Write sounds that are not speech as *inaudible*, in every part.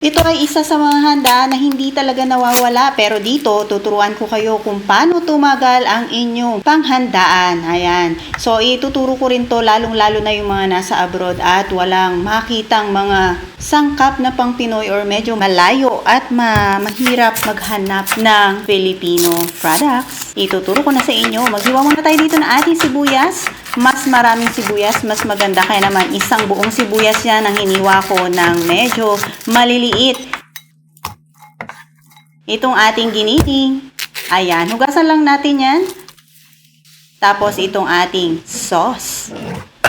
Ito ay isa sa mga handa na hindi talaga nawawala pero dito tuturuan ko kayo kung paano tumagal ang inyong panghandaan. Ayan. So ituturo ko rin to lalong lalo na yung mga nasa abroad at walang makitang mga sangkap na pang Pinoy or medyo malayo at ma mahirap maghanap ng Filipino products. Ituturo ko na sa inyo. Maghiwa muna tayo dito ng ating sibuyas. Mas maraming sibuyas, mas maganda. Kaya naman isang buong sibuyas yan ang hiniwa ko ng medyo maliliit. Itong ating giniling. Ayan, hugasan lang natin yan. Tapos itong ating sauce.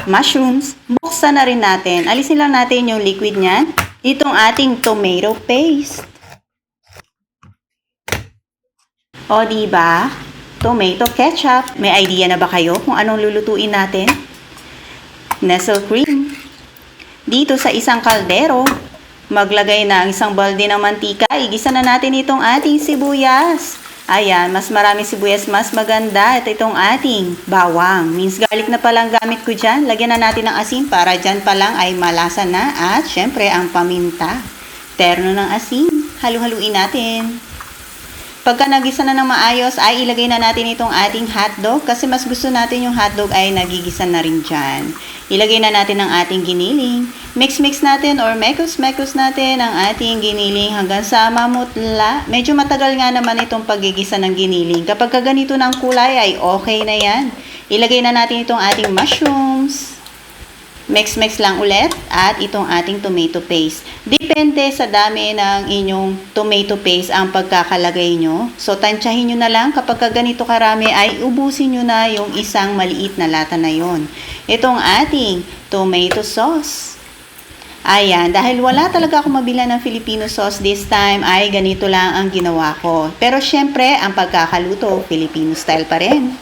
Mushrooms. Buksan na rin natin. Alisin lang natin yung liquid niyan. Itong ating tomato paste. O, di ba? Tomato ketchup. May idea na ba kayo kung anong lulutuin natin? Nestle cream. Dito sa isang kaldero, maglagay na ang isang balde ng mantika. Igisa na natin itong ating sibuyas. Ayan, mas maraming sibuyas, mas maganda. Ito itong ating bawang. Means garlic na palang gamit ko dyan. Lagyan na natin ng asin para dyan pa lang ay malasa na. At syempre, ang paminta. Terno ng asin. Halu-haluin natin. Pagka nagisa na ng maayos, ay ilagay na natin itong ating hotdog kasi mas gusto natin yung hotdog ay nagigisa na rin dyan. Ilagay na natin ang ating giniling. Mix-mix natin or mekos-mekos natin ang ating giniling hanggang sa mamutla. Medyo matagal nga naman itong pagigisa ng giniling. Kapag ka ganito ng kulay ay okay na yan. Ilagay na natin itong ating mushrooms. Mix-mix lang ulit at itong ating tomato paste. Depende sa dami ng inyong tomato paste ang pagkakalagay nyo. So, tansyahin nyo na lang kapag ka ganito karami ay ubusin nyo na yung isang maliit na lata na yon. Itong ating tomato sauce. Ayan, dahil wala talaga ako mabila ng Filipino sauce this time, ay ganito lang ang ginawa ko. Pero syempre, ang pagkakaluto, Filipino style pa rin.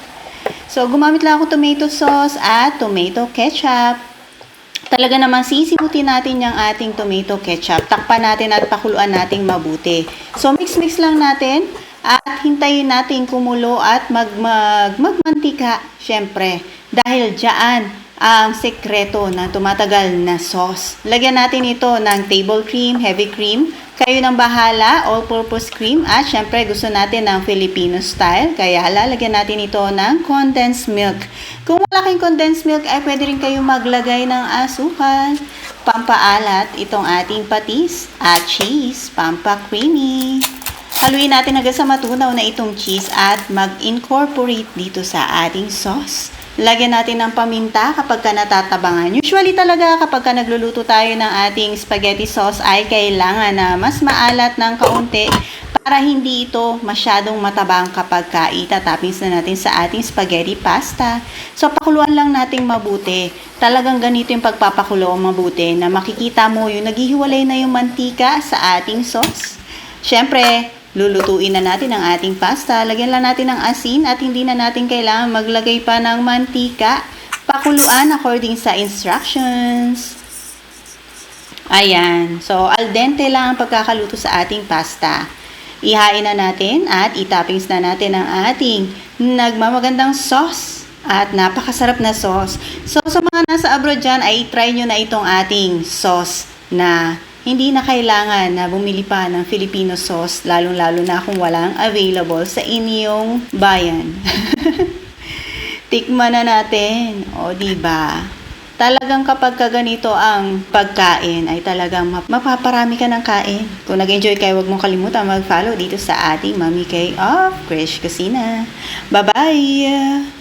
So, gumamit lang ako tomato sauce at tomato ketchup. Talaga naman sisimutin natin yung ating tomato ketchup. Takpan natin at pakuluan natin mabuti. So mix-mix lang natin at hintayin natin kumulo at mag, mag magmantika syempre. Dahil diyan ang sekreto ng tumatagal na sauce. Lagyan natin ito ng table cream, heavy cream. Kayo nang bahala, all-purpose cream. At syempre gusto natin ng Filipino style. Kaya lalagyan natin ito ng condensed milk. Kung wala kayong condensed milk, ay pwede rin kayo maglagay ng asukal. Pampaalat itong ating patis at cheese, pampa-creamy. Haluin natin hanggang sa matunaw na itong cheese at mag-incorporate dito sa ating sauce. Lagyan natin ng paminta kapag ka natatabangan. Usually talaga kapag ka nagluluto tayo ng ating spaghetti sauce ay kailangan na mas maalat ng kaunti para hindi ito masyadong matabang kapag ka itatoppings na natin sa ating spaghetti pasta. So pakuluan lang nating mabuti. Talagang ganito yung pagpapakulo mabuti na makikita mo yung naghihiwalay na yung mantika sa ating sauce. Siyempre, Lulutuin na natin ang ating pasta. Lagyan lang natin ng asin at hindi na natin kailangan maglagay pa ng mantika. Pakuluan according sa instructions. Ayan. So, al dente lang ang pagkakaluto sa ating pasta. Ihain na natin at itoppings na natin ang ating nagmamagandang sauce at napakasarap na sauce. So, sa mga nasa abroad dyan, ay try nyo na itong ating sauce na hindi na kailangan na bumili pa ng Filipino sauce, lalong-lalo na kung walang available sa inyong bayan. *laughs* Tikman na natin. O, di ba? Talagang kapag ka ganito ang pagkain, ay talagang map- mapaparami ka ng kain. Kung nag-enjoy kayo, huwag mong kalimutan mag-follow dito sa ating Mami K of Krish Kusina. Bye-bye!